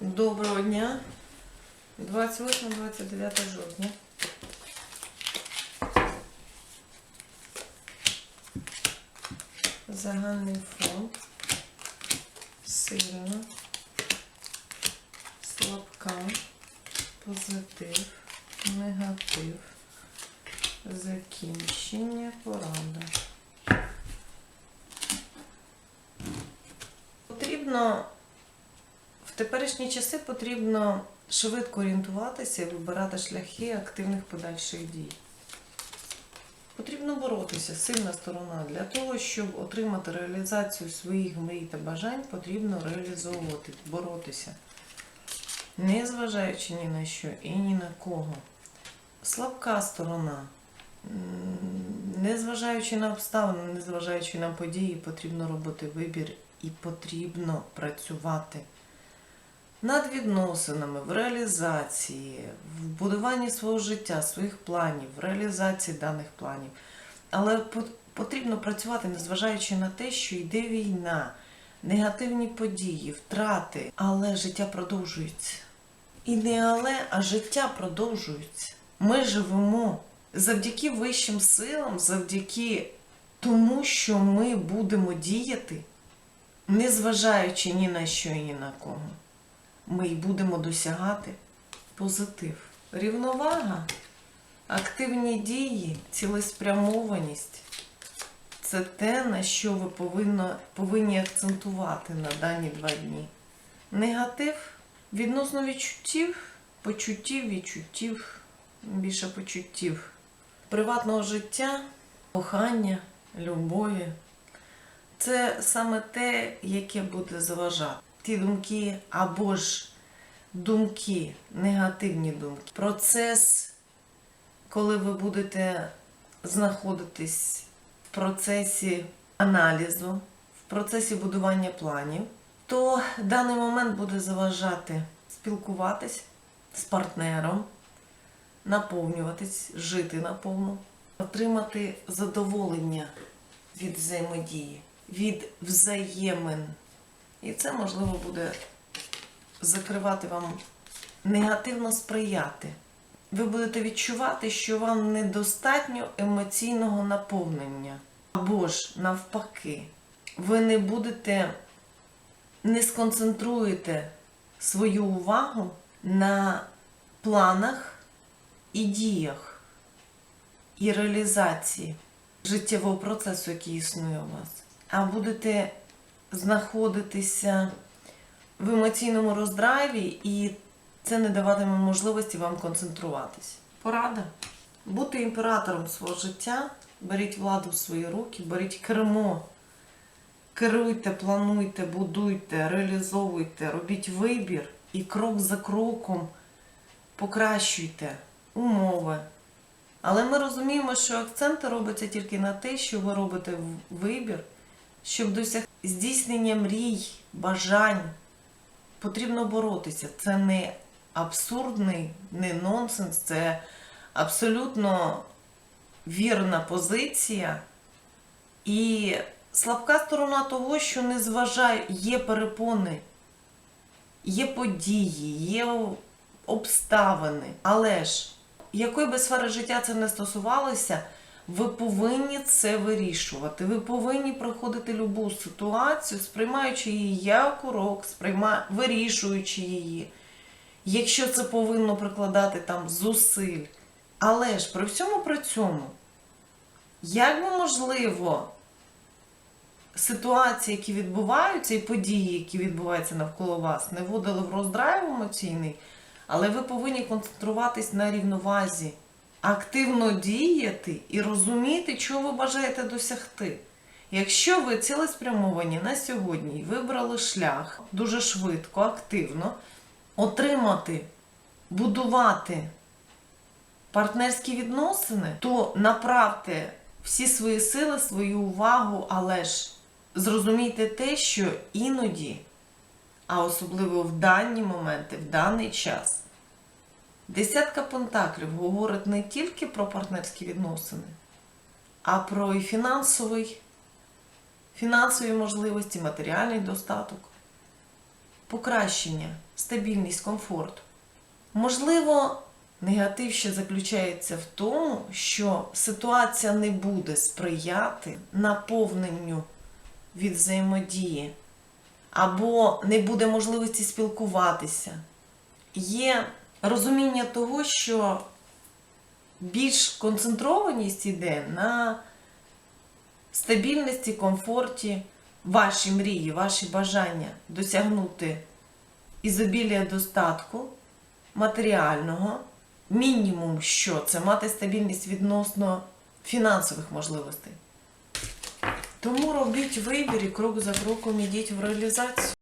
Доброго дня. 28-29 жовтня. Загальний фонд. Сильно. Слабка. Позитив. Негатив. Закінчення. Порада. Потрібно теперішні часи потрібно швидко орієнтуватися і вибирати шляхи активних подальших дій. Потрібно боротися, сильна сторона. Для того, щоб отримати реалізацію своїх мрій та бажань, потрібно реалізовувати, боротися, не зважаючи ні на що і ні на кого. Слабка сторона. Незважаючи на обставини, незважаючи на події, потрібно робити вибір і потрібно працювати над відносинами, в реалізації, в будуванні свого життя, своїх планів, в реалізації даних планів. Але потрібно працювати, незважаючи на те, що йде війна, негативні події, втрати, але життя продовжується. І не але, а життя продовжується. Ми живемо завдяки вищим силам, завдяки тому, що ми будемо діяти, незважаючи ні на що і ні на кого ми й будемо досягати позитив. Рівновага, активні дії, цілеспрямованість це те, на що ви повинно, повинні акцентувати на дані два дні. Негатив відносно відчуттів, почуттів, відчуттів, більше почуттів, приватного життя, кохання, любові. Це саме те, яке буде заважати. Ті думки або ж думки, негативні думки. Процес, коли ви будете знаходитись в процесі аналізу, в процесі будування планів, то даний момент буде заважати спілкуватись з партнером, наповнюватись, жити наповну, отримати задоволення від взаємодії, від взаємин. І це можливо буде закривати вам негативно сприяти. Ви будете відчувати, що вам недостатньо емоційного наповнення. Або ж навпаки, ви не будете, не сконцентруєте свою увагу на планах і діях і реалізації життєвого процесу, який існує у вас, а будете знаходитися в емоційному роздрайві, і це не даватиме можливості вам концентруватись. Порада. Бути імператором свого життя, беріть владу в свої руки, беріть кермо. Керуйте, плануйте, будуйте, реалізовуйте, робіть вибір і крок за кроком покращуйте умови. Але ми розуміємо, що акценти робляться тільки на те, що ви робите вибір, щоб досягти здійснення мрій, бажань. Потрібно боротися. Це не абсурдний, не нонсенс, це абсолютно вірна позиція. І слабка сторона того, що не зважає, є перепони, є події, є обставини. Але ж, якої би сфери життя це не стосувалося, ви повинні це вирішувати. Ви повинні проходити любу ситуацію, сприймаючи її як урок, сприйма... вирішуючи її. Якщо це повинно прикладати там зусиль. Але ж при всьому при цьому, як би можливо, ситуації, які відбуваються, і події, які відбуваються навколо вас, не вводили в роздрайв емоційний, але ви повинні концентруватись на рівновазі, активно діяти і розуміти, чого ви бажаєте досягти. Якщо ви цілеспрямовані на сьогодні і вибрали шлях дуже швидко, активно, отримати, будувати партнерські відносини, то направте всі свої сили, свою увагу, але ж зрозумійте те, що іноді, а особливо в дані моменти, в даний час, десятка пентаклів говорить не тільки про партнерські відносини, а про і фінансовий, фінансові можливості, матеріальний достаток. покращення, стабільність, комфорт. Можливо, негатив ще заключається в тому, що ситуація не буде сприяти наповненню від взаємодії, або не буде можливості спілкуватися. Є розуміння того, що більш концентрованість йде на стабільності, комфорті, ваші мрії, ваші бажання досягнути ізобілія достатку матеріального, мінімум, що це мати стабільність відносно фінансових можливостей. Тому робіть вибір і крок за кроком ідіть в реалізацію.